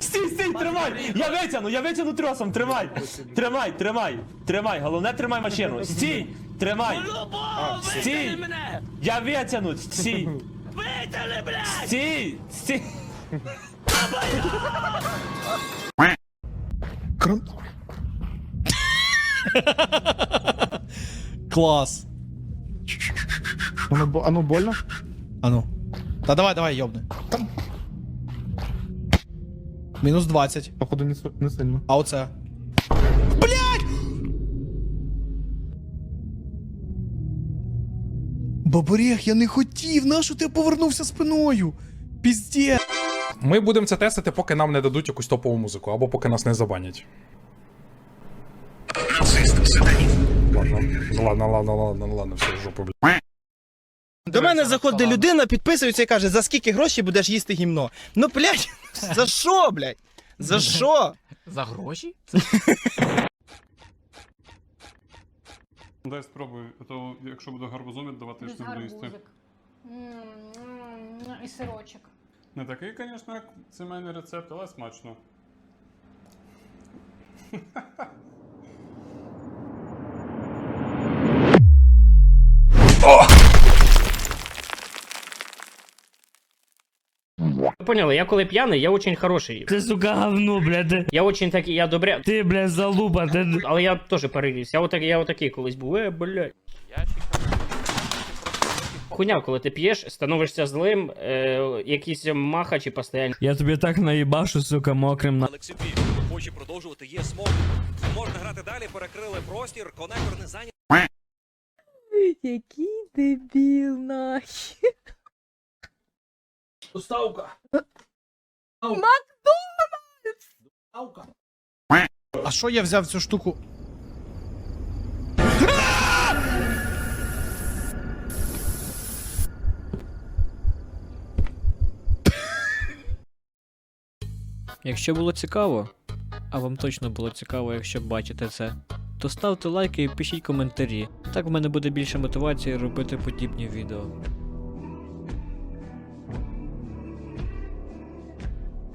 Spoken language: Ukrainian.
Стій, стій, тримай! Я витягну, я витягну тросом, тримай! Тримай, тримай, тримай, головне тримай машину. Стій! Тримай! Стій! Я витягну, стій! Стій! Стій! Клас. Оно, бо- оно больно? А ну. Та давай, давай, йобни. Мінус 20. Походу не, не сильно. А оце. Блять! Баборех, я не хотів, нащо ти повернувся спиною? Пізде. Ми будемо це тестити, поки нам не дадуть якусь топову музику, або поки нас не забанять. Ладно, ладно, ладно, ладно, ладно, все, в жопу, блядь. До мене заходить людина, підписується і каже, за скільки грошей будеш їсти гімно. Ну, блядь, за що, блядь? За що? За гроші? Дай спробуй, а то якщо буду гарбузом віддавати, я ж Без не буду їсти. гарбузик. І сирочок. Не такий, звісно, як сімейний рецепт, але смачно. Поняли, я коли п'яний, я очень хороший. Ти, сука, говно, блядь. Я очень такий, я добре. Ти, блядь, залупа, ти... Але я теж переріс. Я отак, я отакий колись був. Е, блядь. Хуйня, коли ти п'єш, становишся злим, е, якісь махачі постійно. Я тобі так наїбашу, сука, мокрим на... Олексій хоче продовжувати. Є смок. Можна грати далі. Перекрили простір. Конектор не зайнятий. Який дебіл нахер. А що я взяв цю штуку? Якщо було цікаво, а вам точно було цікаво, якщо бачите це, то ставте лайки і пишіть коментарі. Так в мене буде більше мотивації робити подібні відео.